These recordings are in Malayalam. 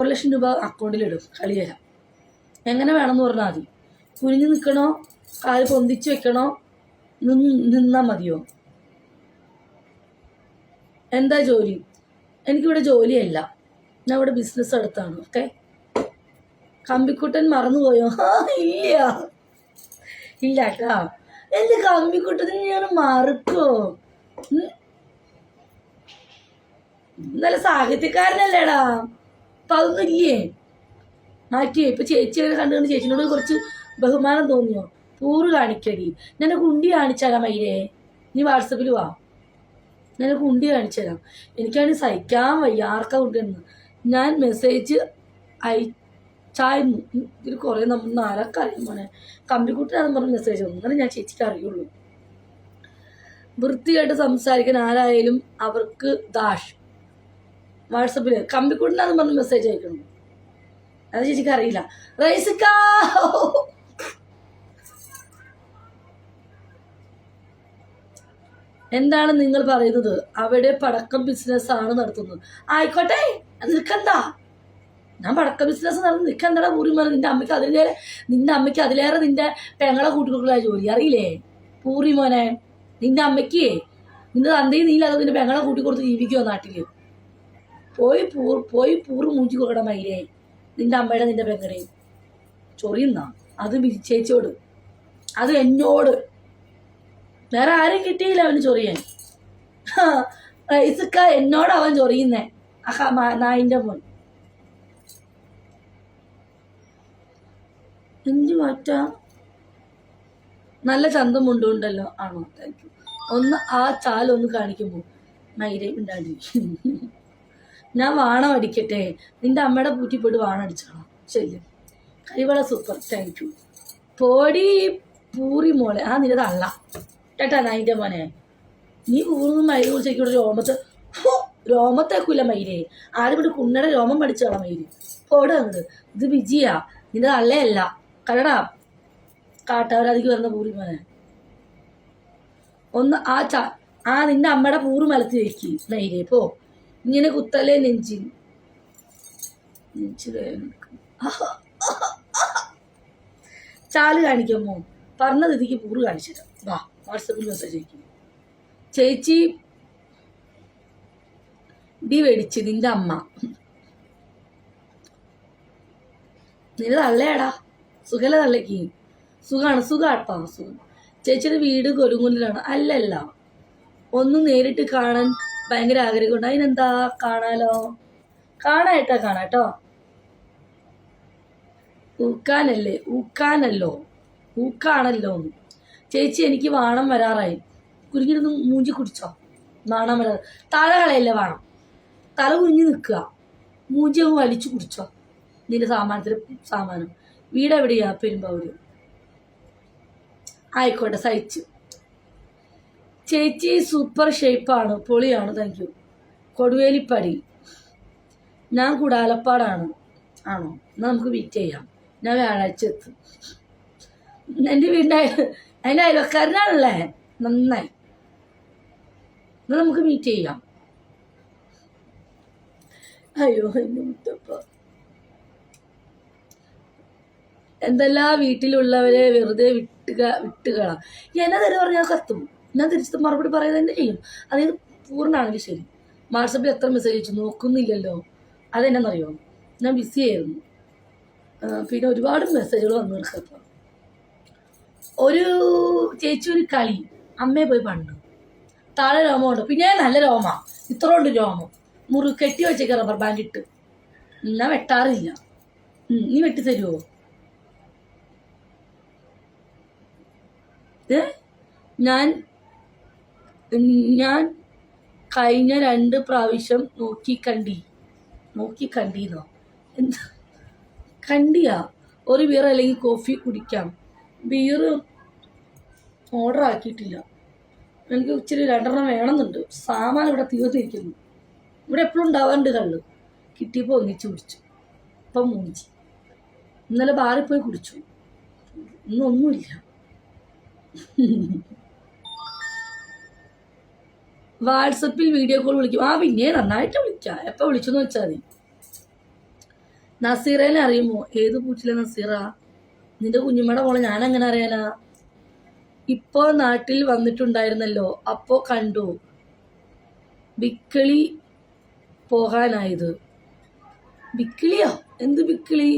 ഒരു ലക്ഷം രൂപ അക്കൗണ്ടിലിടും കളിയല്ല എങ്ങനെ വേണമെന്ന് പറഞ്ഞാൽ മതി. കുനിഞ്ഞു നിൽക്കണോ കാൽ പൊന്തിച്ച് വെക്കണോ നിന്ന് നിന്നാൽ മതിയോ? എന്താ ജോലി? എനിക്കിവിടെ ജോലിയല്ല. ഞാൻ ഇവിടെ ബിസിനസ് അടുത്താണ് ഓക്കെ കമ്പിക്കുട്ടൻ മറന്നുപോയോ? ഇല്ല. ഇല്ല കേട്ടാ. എന്റെ കമ്പിക്കുട്ടത്തിന് ഞാൻ മറക്കോ. നല്ല സാഹിത്യക്കാരനല്ലേടാ. അപ്പൊ അതൊന്നുമില്ലേ മാറ്റിയേ? ഇപ്പൊ ചേച്ചിയെ കണ്ടു കണ്ട് ചേച്ചിനോട് കുറച്ച് ബഹുമാനം തോന്നിയോ? പൂറ് കാണിക്കടി. ഞാൻ കുണ്ടി കാണിച്ചാലാ മയിലേ നീ വാട്സപ്പിൽ വാ. ഞാൻ കുണ്ടി കാണിച്ചാലാം എനിക്കാണ് സഹിക്കാൻ വയ്യ. ആർക്കാ കൊണ്ടുവന്ന് ഞാൻ മെസ്സേജ് അയച്ചായിരുന്നു ഇതിൽ കുറേ നമ്മൾ നാലൊക്കെ അറിയാം മോനെ. കമ്പിക്കുട്ടിനാണെന്ന് പറഞ്ഞ മെസ്സേജ് വന്നു അങ്ങനെ ഞാൻ ചേച്ചിക്ക് അറിയുള്ളൂ. വൃത്തിയായിട്ട് സംസാരിക്കാൻ ആരായാലും അവർക്ക് ദാഷ് വാട്സപ്പിൽ കമ്പിക്കുട്ടിനാന്ന് പറഞ്ഞ് മെസ്സേജ് അയക്കണം അത് ചേച്ചിക്ക് അറിയില്ല. റൈസിക്കാ! എന്താണ് നിങ്ങൾ പറയുന്നത്? അവിടെ പടക്കം ബിസിനസ് ആണ് നടത്തുന്നത്. ആയിക്കോട്ടെ നിൽക്കണ്ട. ഞാൻ പടക്കം ബിസിനസ് നടന്ന് നിൽക്കണ്ടടാ പൂറിമല നിന്റെ അമ്മയ്ക്ക് അതിലേറെ നിന്റെ അമ്മയ്ക്ക് അതിലേറെ നിന്റെ പെങ്ങളെ കൂട്ടിക്കൊടുക്കുന്ന ജോലി. അറിയില്ലേ? പൂറി മോനെ നിന്റെ അമ്മയ്ക്ക്. നിന്റെ തന്തയും നീലാതെ നിന്റെ പെങ്ങളെ കൂട്ടിക്കൊടുത്ത് ജീവിക്കുമോ പോയി പൂർ പോയി പൂറ് മൂഞ്ചി കൊടുക്കണം മയിലേ. നിന്റെ അമ്മയുടെ നിന്റെ പെങ്ങളുടെയും ചൊറിയുന്ന. അത് ചേച്ചിയോട്. അത് എന്നോട്. വേറെ ആരും കിട്ടിയില്ല അവന് ചൊറിയാൻ. റൈസക്ക എന്നോട് അവൻ ചൊറിയുന്നേ. അഹ നായിന്റെ മോൻ. എന്ത് മാറ്റാ? നല്ല ചന്തം മുണ്ടുണ്ടല്ലോ. ആണോ? Thank you. ഒന്ന് ആ ചാലൊന്ന് കാണിക്കുമ്പോൾ മൈര ഉണ്ടാടി ഞാൻ വാണം അടിക്കട്ടെ. നിന്റെ അമ്മയുടെ പൂറ്റി പോയിട്ട് വാണം കരിവള സൂപ്പർ താങ്ക് യു പോടി പൂറി മോളെ. ആ നിന്റെ തള്ള കേട്ടാ നൈന്റെ മോനെ. നീ കൂറുന്ന മയിൽ കുറിച്ചേക്കൂടെ രോമത്ത് രോമത്തേക്കൂല മയിലേ. ആരും കൂടി കുണ്ണയുടെ രോമം പഠിച്ചോളാം മയിൽ. പോടാ അങ്ങോട്ട് ഇത് വിജിയാ. നിന്റെ തള്ളയല്ല കരടാ. കാട്ടവരാതിക്ക് വരുന്ന പൂറി മോനെ. ഒന്ന് ആ ചാ ആ നിന്റെ അമ്മയുടെ പൂറ് മലത്തി വെക്കി മയിലേ. പോ. ഇങ്ങനെ കുത്തല്ലേ നെഞ്ചിൽ. നെഞ്ചിൽ. ചാൽ കാണിക്കുമോ പറഞ്ഞ തിഥിക്ക് പൂറ് കാണിച്ചു വാ വാട്സപ്പിൽ മെസ്സേജ് അയക്കും. ചേച്ചി ഡി മേടിച്ച് നിന്റെ അമ്മ. നിന്റെ തള്ളയാടാ. സുഖല തള്ളക്ക് സുഖാണ് സുഖാട്ടാ സുഖം. ചേച്ചിയുടെ വീട് കൊരുങ്ങുന്നിലാണ് അല്ലല്ല. ഒന്ന് നേരിട്ട് കാണാൻ ഭയങ്കര ആഗ്രഹമുണ്ട്. അതിനെന്താ കാണാലോ? കാണായിട്ടാ കാണാട്ടോ ഊക്കാനല്ലേ? ഊക്കാനല്ലോ. ഊക്കാണല്ലോ. ചേച്ചി എനിക്ക് വാണം വരാറായി. കുരുങ്ങിരുന്ന് മൂഞ്ചി കുടിച്ചോ? നാണം വരാ. തല കളയല്ലേ വാണം. തല കുഞ്ഞു നിൽക്കുക. മൂഞ്ചി അങ്ങ് വലിച്ചു കുടിച്ചോ? നിന്റെ സാമാനത്തിൽ സാമാനം. വീട് എവിടെയാ പെരുമ്പാവൂര്? ആയിക്കോട്ടെ സഹിച്ചു. ചേച്ചി സൂപ്പർ ഷേപ്പാണ് പൊളിയാണ് താങ്ക് യു കൊടുവേലിപ്പടി. ഞാൻ കുടാലപ്പാടാണ് ആണോ? എന്നാൽ നമുക്ക് മീറ്റ് ചെയ്യാം. ഞാൻ വ്യാഴാഴ്ച എത്തും എന്റെ വീടിന്റെ അതിന്റെ അയൽവക്കാരനാണല്ലേ? നന്നായി. എന്നാൽ നമുക്ക് മീറ്റ് ചെയ്യാം. അയ്യോ എന്റെ എന്തെല്ലാം വീട്ടിലുള്ളവരെ വെറുതെ വിട്ടുക വിട്ടുകളാ. എന്നെ തന്നെ പറഞ്ഞാൽ കത്തും. ഞാൻ തിരിച്ച് മറുപടി പറയുക തന്നെ ചെയ്യും. അതായത് പൂർണമാണെങ്കിൽ ശരി. വാട്സപ്പിൽ എത്ര മെസ്സേജ് അയച്ചു നോക്കുന്നില്ലല്ലോ. അതെന്നറിയോ ഞാൻ ബിസി ആയിരുന്നു. പിന്നെ ഒരുപാട് മെസ്സേജുകൾ വന്നു നിൽക്കപ്പോൾ ഒരു ചേച്ചി ഒരു കളി. അമ്മയെ പോയി പണ്ട്. താഴെ രോമമുണ്ട്. പിന്നെ നല്ല രോമ. ഇത്ര ഉണ്ട് രോമം. മുറി കെട്ടി വെച്ചേക്ക റബ്ബർ ബാൻഡ് ഇട്ട്. ഞാൻ വെട്ടാറില്ല. നീ വെട്ടി തരുമോ ഞാൻ ഞാൻ കഴിഞ്ഞ രണ്ട് പ്രാവശ്യം നോക്കി കണ്ടി. നോക്കി കണ്ടീന്നോ? എന്താ? കണ്ടിയാ? ഒരു ബിയർ അല്ലെങ്കിൽ കോഫി കുടിക്കാം. ബിയർ ഓർഡർ ആക്കിയിട്ടില്ല. എനിക്ക് ഇച്ചിരി രണ്ടെണ്ണം വേണമെന്നുണ്ട്. സാമാൻ ഇവിടെ തീർന്നിരിക്കുന്നു. ഇവിടെ എപ്പോഴും ഉണ്ടാവാറുണ്ട് കള്ള്. കിട്ടിയപ്പോൾ ഒന്നിച്ച് കുടിച്ചു. ഇപ്പം മൂഞ്ചി ഇന്നലെ ബാറിൽ പോയി കുടിച്ചു. ഇന്നൊന്നുമില്ല. വാട്സപ്പിൽ വീഡിയോ കോൾ വിളിക്കും. ആ പിന്നെ നന്നായിട്ട് വിളിക്കാം. എപ്പോൾ വിളിച്ചെന്ന് വെച്ചാൽ മതി. നസീറേനെ അറിയുമോ? ഏത് പൂച്ചില നസീറ? നിന്റെ കുഞ്ഞുമ്മയുടെ മോളെ ഞാൻ എങ്ങനെ അറിയാനാ? ഇപ്പോ നാട്ടിൽ വന്നിട്ടുണ്ടായിരുന്നല്ലോ. അപ്പോ കണ്ടു. ബിക്കിളി പോകാനായത്. ബിക്കിളിയോ എന്ത് ബിക്കിളി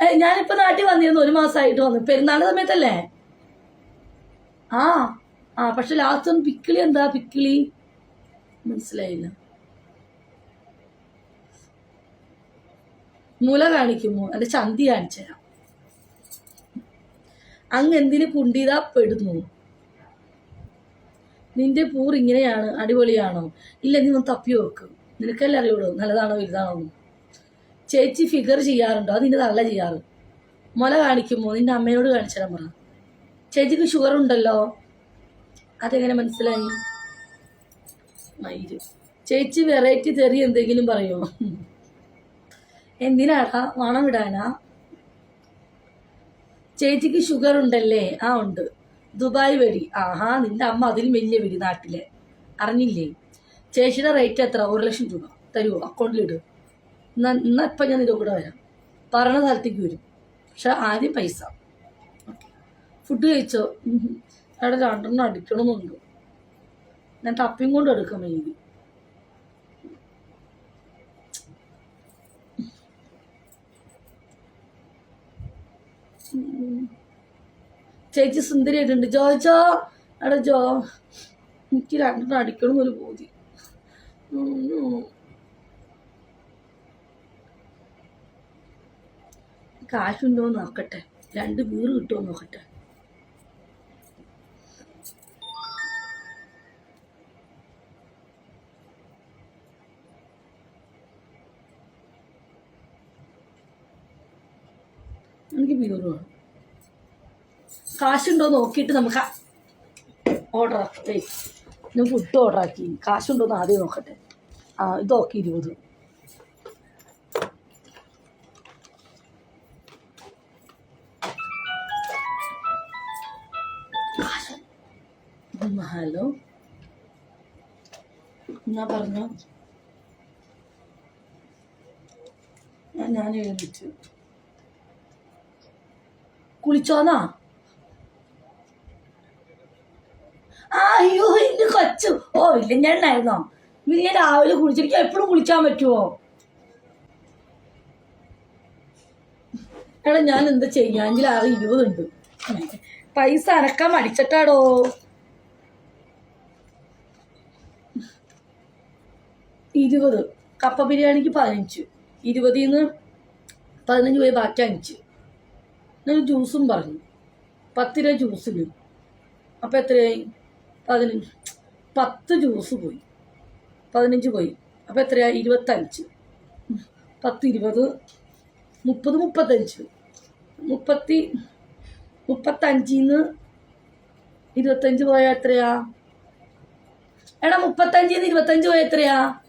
ഞാനിപ്പോൾ ഞാനിപ്പോ നാട്ടിൽ വന്നിരുന്നു. ഒരു മാസമായിട്ട് വന്നു. പെരുന്നാൾ സമയത്തല്ലേ? ആ. ആ പക്ഷെ ലാസ്റ്റ് ഒന്ന് പിക്കിളി എന്താ? പിക്കിളി മനസ്സിലായില്ല. മുല കാണിക്കുമോ? അല്ല ചന്തി കാണിച്ചുതരാം അങ്ങ് എന്തിന് പുണ്ടിതാ പെടുന്നു നിന്റെ പൂർ ഇങ്ങനെയാണ് അടിപൊളിയാണോ? ഇല്ല നീ ഒന്ന് തപ്പി വെക്കും നിനക്കല്ലേ അറിയുള്ളൂ നല്ലതാണോ വലുതാണോ ചേച്ചി ഫിഗർ ചെയ്യാറുണ്ടോ? അത് നിന്റെ തള്ള ചെയ്യാറ്. മുല കാണിക്കുമോ? നിന്റെ അമ്മയോട് കാണിച്ചു പറ. ചേച്ചിക്ക് ഷുഗർ ഉണ്ടല്ലോ. അതെങ്ങനെ മനസ്സിലായി? മയിൽ. ചേച്ചി വെറൈറ്റി തെറി എന്തെങ്കിലും പറയുമോ എന്തിനാടാ? മണം ഇടാനാ? ചേച്ചിക്ക് ഷുഗർ ഉണ്ടല്ലേ? ആ ഉണ്ട്. ദുബായ് വെടി ആഹാ നിന്റെ അമ്മ അതിൽ വലിയ വെടി നാട്ടിലെ. അറിഞ്ഞില്ലേ? ചേച്ചിയുടെ റേറ്റ് എത്ര? ഒരു ലക്ഷം രൂപ. തരുമോ അക്കൗണ്ടിലിട് എന്നാ ഇപ്പം ഞാൻ നിന്റെ കൂടെ വരാം. പറഞ്ഞ സ്ഥലത്തേക്ക് വരും. പക്ഷെ ആദ്യം പൈസ. ഫുഡ് കഴിച്ചോ. അവിടെ രണ്ടെണ്ണം അടിക്കണമെന്നുണ്ട്. ഞാൻ തപ്പിയും കൊണ്ട് എടുക്കാം എനിക്ക് ചേച്ചി സുന്ദരിയായിട്ടുണ്ട് ആയിട്ടുണ്ട്. ജോ അവിടെ ജോ എനിക്ക് രണ്ടെണ്ണം അടിക്കണം ഒരു ബോധി. കാശുണ്ടോ നോക്കട്ടെ. രണ്ട് വീറ് കിട്ടുമോ നോക്കട്ടെ. എനിക്ക് വീറ് വേണം കാശുണ്ടോ നോക്കിയിട്ട് നമുക്ക് ഓർഡർ ആക്കട്ടെ ഞാൻ ഫുഡ് ഓർഡർ ആക്കി കാശുണ്ടോ എന്ന് ആദ്യം നോക്കട്ടെ. ആ ഇത് നോക്കി ഇരുപത്. ഹലോ. ഞാൻ പറഞ്ഞോ. ഞാൻ എഴുതിച്ചു. കുളിച്ചോന്നാ? ആ, അയ്യോ എന്റെ കൊച്ചു. ഓ ഇല്ലെന്നായിരുന്നോ ഇന്ന് ഞാൻ രാവിലെ കുളിച്ചിരിക്കും എപ്പോഴും കുളിക്കാൻ പറ്റുമോ എടാ ഞാൻ എന്താ ചെയ്യാങ്കിൽ ആകെ ഇരുപതുണ്ട് പൈസ അനക്കാൻ മടിച്ചിട്ടാടോ? ഇരുപത്. കപ്പ ബിരിയാണിക്ക് പതിനഞ്ച്. ഇരുപതിൽ നിന്ന് പതിനഞ്ച് പോയി ബാക്കി അഞ്ച്. ഞാൻ ജ്യൂസും പറഞ്ഞു. പത്ത് രൂപ ജ്യൂസിന്. അപ്പം എത്രയായി? പതിനഞ്ച് പത്ത് ജ്യൂസ് പോയി. പതിനഞ്ച് പോയി. അപ്പോൾ എത്രയായി? ഇരുപത്തഞ്ച്. പത്ത് ഇരുപത് മുപ്പത് മുപ്പത്തഞ്ച്. മുപ്പത്തി മുപ്പത്തഞ്ചിന്ന് ഇരുപത്തഞ്ച് പോയാൽ എത്രയാ? എടാ മുപ്പത്തഞ്ചിന്ന് ഇരുപത്തഞ്ച് പോയാൽ എത്രയാ?